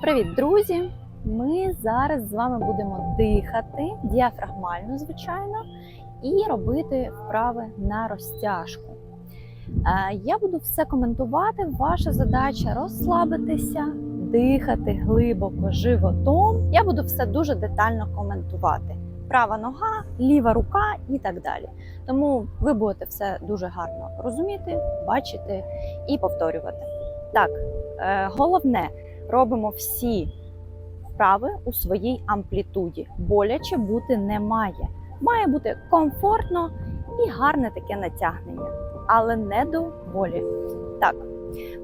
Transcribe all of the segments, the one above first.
Привіт, друзі! Ми зараз з вами будемо дихати діафрагмально, звичайно, і робити вправи на розтяжку. Е, Я буду все коментувати. Ваша задача розслабитися, дихати глибоко животом. Я буду все дуже детально коментувати. Права нога, ліва рука і так далі. Тому ви будете все дуже гарно розуміти, бачити і повторювати. Так, е, головне робимо всі вправи у своїй амплітуді. Боляче бути не має. Має бути комфортно і гарне таке натягнення, але не до болі. Так,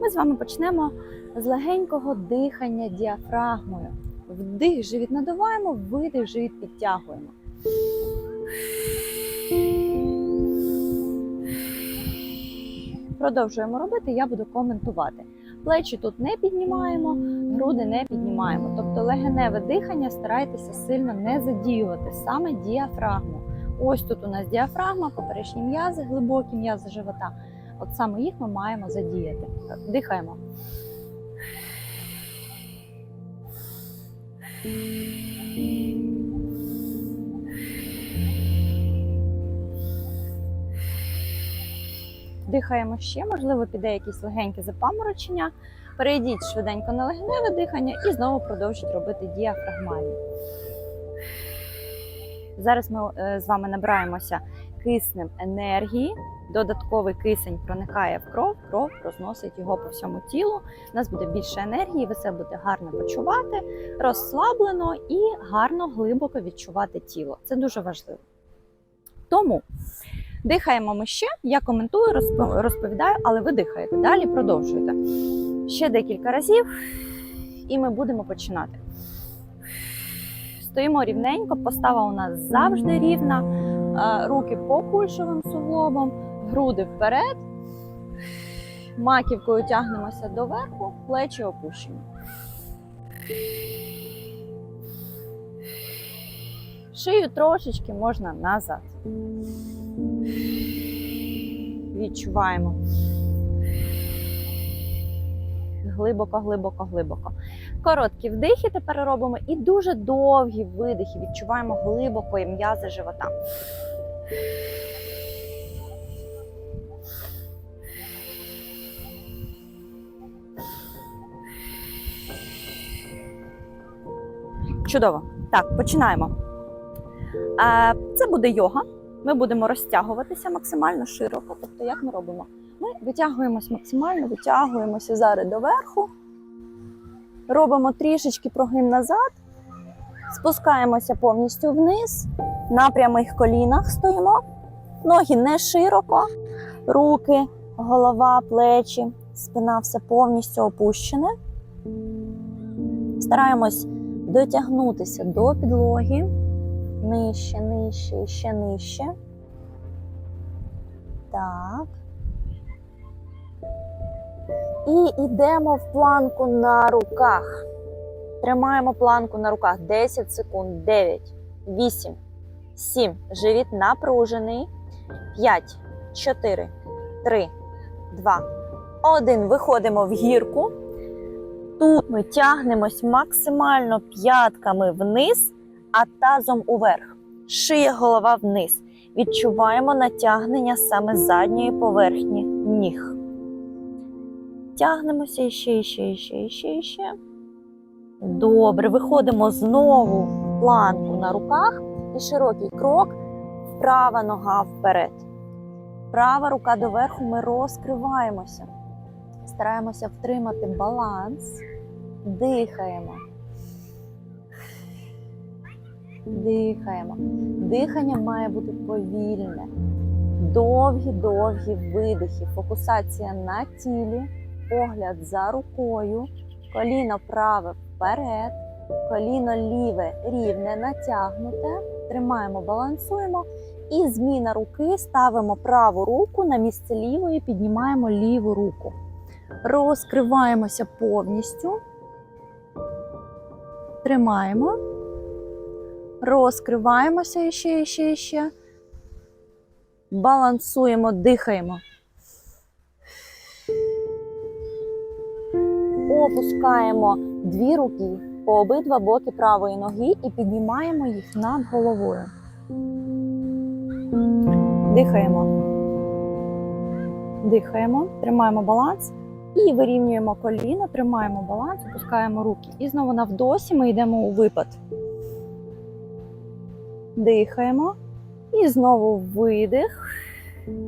ми з вами почнемо з легенького дихання діафрагмою. Вдих живіт надуваємо, видих живіт підтягуємо. Продовжуємо робити, я буду коментувати. Плечі тут не піднімаємо, груди не піднімаємо. Тобто легеневе дихання старайтеся сильно не задіювати саме діафрагму. Ось тут у нас діафрагма, поперечні м'язи, глибокі м'язи живота. От саме їх ми маємо задіяти. Дихаємо. Дихаємо ще, можливо, піде якесь легеньке запаморочення. Перейдіть швиденько на легеневе дихання і знову продовжіть робити діафрагмальні. Зараз ми е, з вами набираємося киснем енергії. Додатковий кисень проникає в кров, кров розносить його по всьому тілу. У нас буде більше енергії, ви це будете гарно почувати, розслаблено і гарно глибоко відчувати тіло. Це дуже важливо. Тому дихаємо ми ще. Я коментую, розповідаю, але ви дихаєте. Далі продовжуєте. Ще декілька разів, і ми будемо починати. Стоїмо рівненько, постава у нас завжди рівна. Руки по кульшовим суглобам, груди вперед. Маківкою тягнемося доверху, плечі опущені. Шию трошечки можна назад. Відчуваємо. Глибоко, глибоко, глибоко. Короткі вдихи тепер робимо і дуже довгі видихи. Відчуваємо глибоко і м'язи живота. Чудово. Так, починаємо. Е, Це буде йога. Ми будемо розтягуватися максимально широко. Тобто, як ми робимо? Ми витягуємось максимально, витягуємося зараз доверху. Робимо трішечки прогин назад, спускаємося повністю вниз, на прямих колінах стоїмо. Ноги не широко, руки, голова, плечі, спина все повністю опущене. Стараємось дотягнутися до підлоги. Нижче, нижче і ще нижче. Так. І йдемо в планку на руках. Тримаємо планку на руках 10 секунд. 9, 8, 7. Живіт напружений. 5, 4, 3, 2, 1. Виходимо в гірку. Тут ми тягнемось максимально п'ятками вниз, а тазом уверх. Шия голова вниз. Відчуваємо натягнення саме задньої поверхні ніг. Тягнемося іще, іще, іще, іще, іще. Добре, виходимо знову в планку на руках і широкий крок, права нога вперед. Права рука доверху, ми розкриваємося. Стараємося втримати баланс, дихаємо. Дихаємо. Дихання має бути повільне. Довгі-довгі видихи. Фокусація на тілі, погляд за рукою, коліно праве вперед, коліно ліве рівне, натягнуте. Тримаємо, балансуємо. І зміна руки ставимо праву руку на місце лівої, піднімаємо ліву руку. Розкриваємося повністю. Тримаємо. Розкриваємося іще, іще, іще. Балансуємо, дихаємо. Опускаємо дві руки по обидва боки правої ноги і піднімаємо їх над головою. Дихаємо. Дихаємо, тримаємо баланс і вирівнюємо коліно, тримаємо баланс, опускаємо руки. І знову на вдосі ми йдемо у випад. Дихаємо. І знову видих.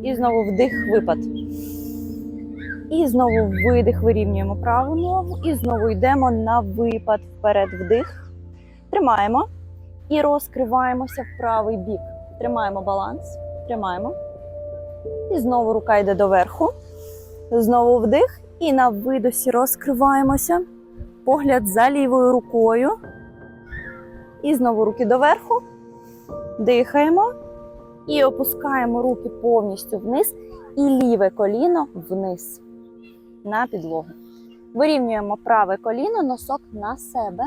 І знову вдих, випад. І знову видих, вирівнюємо праву ногу. І знову йдемо на випад вперед вдих. Тримаємо і розкриваємося в правий бік. Тримаємо баланс. Тримаємо. І знову рука йде доверху. Знову вдих. І на видосі розкриваємося. Погляд за лівою рукою. І знову руки доверху. Дихаємо. І опускаємо руки повністю вниз. І ліве коліно вниз на підлогу. Вирівнюємо праве коліно, носок на себе.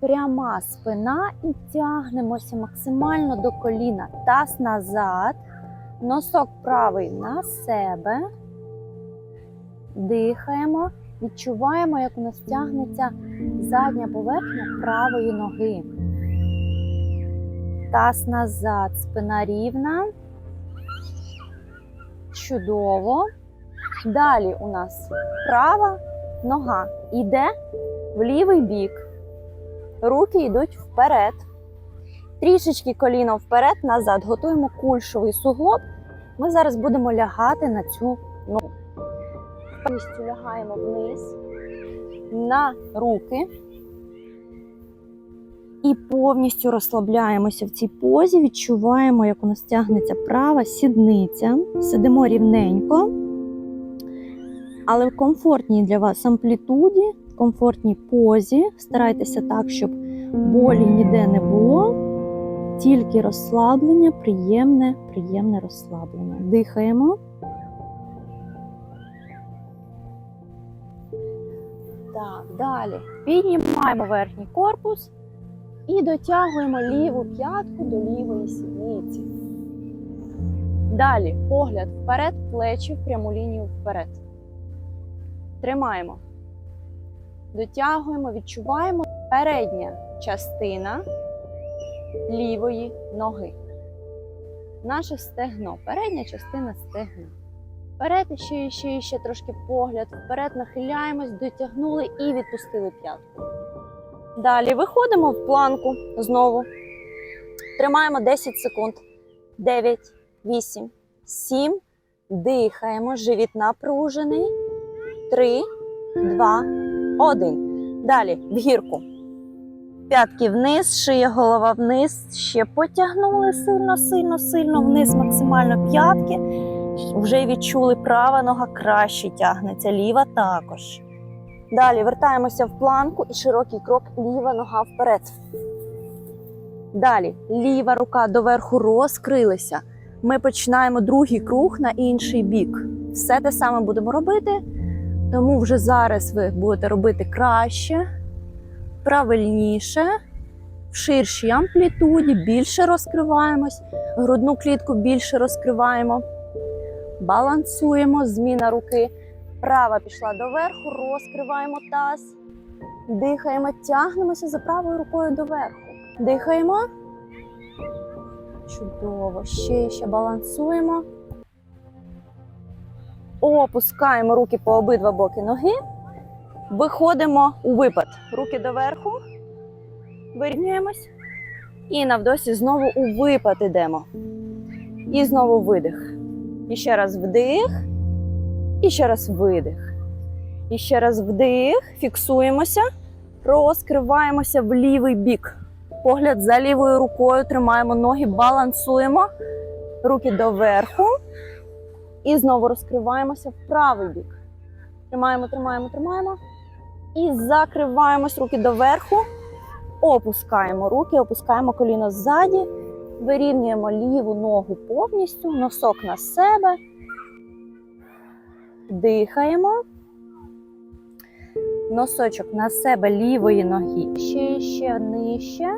Пряма спина і тягнемося максимально до коліна. Таз назад. Носок правий на себе. Дихаємо. Відчуваємо, як у нас тягнеться задня поверхня правої ноги. Таз назад, спина рівна. Чудово. Далі у нас права нога йде в лівий бік. Руки йдуть вперед. Трішечки коліно вперед, назад. Готуємо кульшовий суглоб. Ми зараз будемо лягати на цю ногу. Повністю лягаємо вниз на руки. І повністю розслабляємося в цій позі, відчуваємо, як у нас тягнеться права сідниця. Сидимо рівненько, але в комфортній для вас амплітуді, в комфортній позі. Старайтеся так, щоб болі ніде не було. Тільки розслаблення, приємне, приємне розслаблення. Дихаємо. Так, далі. Піднімаємо верхній корпус. І дотягуємо ліву п'ятку до лівої сідниці. Далі погляд вперед, плечі в пряму лінію вперед. Тримаємо. Дотягуємо, відчуваємо передня частина лівої ноги. Наше стегно, передня частина стегна. Вперед і ще, і ще, ще трошки погляд. Вперед нахиляємось, дотягнули і відпустили п'ятку. Далі виходимо в планку знову. Тримаємо 10 секунд. 9, 8, 7. Дихаємо. Живіт напружений. 3, 2, 1. Далі в гірку. П'ятки вниз, шия голова вниз. Ще потягнули сильно, сильно, сильно вниз, максимально п'ятки. Вже відчули, права нога краще тягнеться, ліва також. Далі вертаємося в планку і широкий крок, ліва нога вперед. Далі ліва рука доверху розкрилися. Ми починаємо другий круг на інший бік. Все те саме будемо робити, тому вже зараз ви будете робити краще, правильніше, в ширшій амплітуді, більше розкриваємось, грудну клітку більше розкриваємо, балансуємо, зміна руки. Права пішла доверху, розкриваємо таз. Дихаємо, тягнемося за правою рукою доверху. Дихаємо. Чудово. Ще ще балансуємо. Опускаємо руки по обидва боки ноги. Виходимо у випад. Руки доверху. Вирівнюємось. І навдосі знову у випад ідемо. І знову видих. І ще раз вдих. І ще раз видих. І ще раз вдих. Фіксуємося. Розкриваємося в лівий бік. Погляд за лівою рукою. Тримаємо ноги, балансуємо. Руки доверху. І знову розкриваємося в правий бік. Тримаємо, тримаємо, тримаємо. І закриваємось руки доверху. Опускаємо руки, опускаємо коліно ззаді. Вирівнюємо ліву ногу повністю, носок на себе. Дихаємо. Носочок на себе лівої ноги. Ще, ще нижче.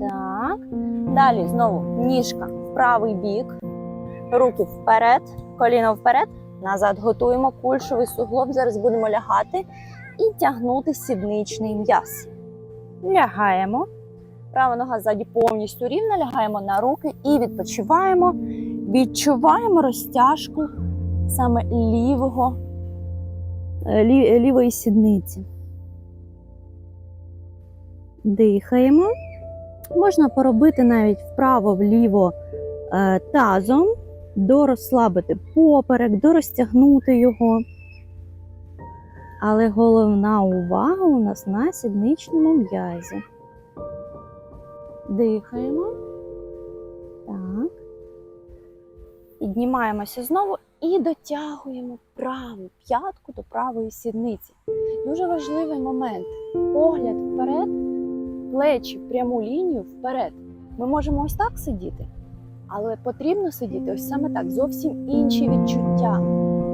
Так. Далі знову ніжка в правий бік. Руки вперед, коліно вперед. Назад готуємо кульшовий суглоб. Зараз будемо лягати і тягнути сідничний м'яз. Лягаємо. Права нога ззаді повністю рівна, лягаємо на руки і відпочиваємо. Відчуваємо розтяжку саме лівого, е, лі- лівої сідниці. Дихаємо. Можна поробити навіть вправо-вліво е, тазом, дорозслабити поперек, дорозтягнути його. Але головна увага у нас на сідничному м'язі. Дихаємо. Так. Піднімаємося знову і дотягуємо праву п'ятку до правої сідниці. Дуже важливий момент. Погляд вперед, плечі пряму лінію вперед. Ми можемо ось так сидіти, але потрібно сидіти ось саме так, зовсім інші відчуття.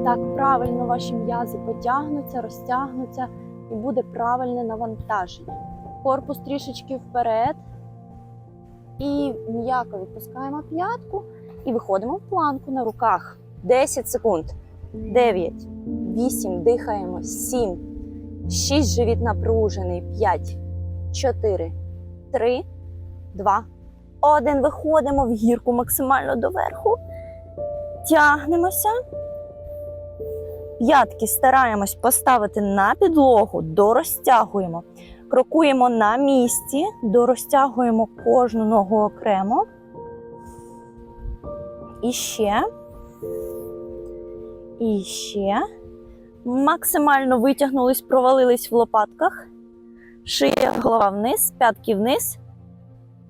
Так правильно ваші м'язи потягнуться, розтягнуться і буде правильне навантаження. Корпус трішечки вперед. І м'яко відпускаємо п'ятку і виходимо в планку на руках. 10 секунд. 9, 8, дихаємо, 7, 6, живіт напружений, 5, 4, 3, 2, 1. Виходимо в гірку максимально доверху. Тягнемося. П'ятки стараємось поставити на підлогу, дорозтягуємо. Крокуємо на місці, дорозтягуємо кожну ногу окремо. І ще. І ще. Максимально витягнулись, провалились в лопатках. Шия, голова вниз, п'ятки вниз.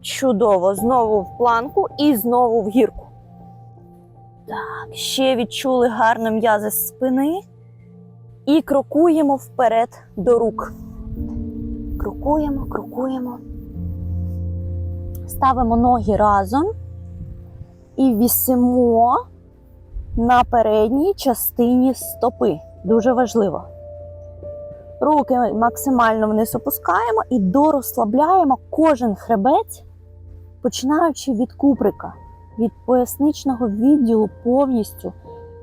Чудово. Знову в планку і знову в гірку. Так, ще відчули гарно м'язи спини. І крокуємо вперед до рук. Крокуємо, крокуємо. Ставимо ноги разом і вісимо на передній частині стопи. Дуже важливо. Руки максимально вниз опускаємо і дорозслабляємо кожен хребець, починаючи від куприка, від поясничного відділу повністю,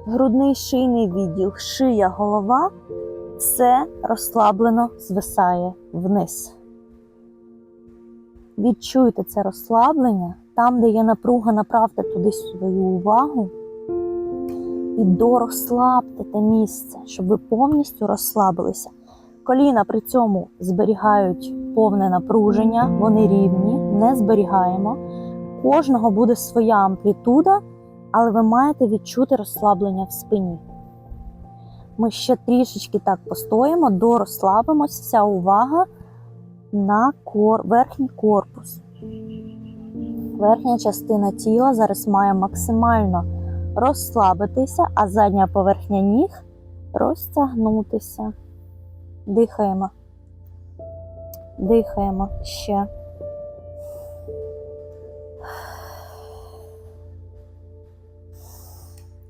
грудний шийний відділ, шия, голова все розслаблено звисає вниз. Відчуйте це розслаблення, там, де є напруга, направте туди свою увагу і дорозслабте те місце, щоб ви повністю розслабилися. Коліна при цьому зберігають повне напруження, вони рівні, не зберігаємо. Кожного буде своя амплітуда, але ви маєте відчути розслаблення в спині. Ми ще трішечки так постоїмо, дорозслабимося, вся увага на кор... верхній корпус. Верхня частина тіла зараз має максимально розслабитися, а задня поверхня ніг розтягнутися. Дихаємо. Дихаємо ще.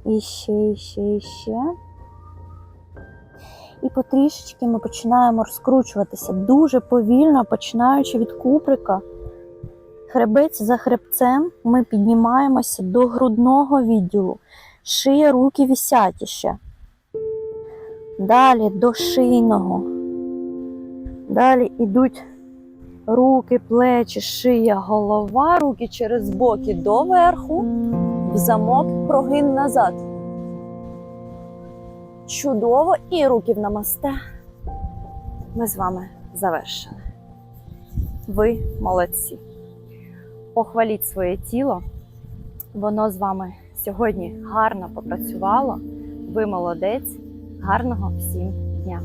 І ще, і ще, і ще. І потрішечки ми починаємо розкручуватися дуже повільно, починаючи від куприка. Хребець за хребцем ми піднімаємося до грудного відділу. Шия, руки вісять іще. Далі до шийного. Далі йдуть руки, плечі, шия, голова, руки через боки доверху, в замок, прогин назад. Чудово і руки в намасте. Ми з вами завершили. Ви молодці. Похваліть своє тіло. Воно з вами сьогодні гарно попрацювало. Ви молодець. Гарного всім дня!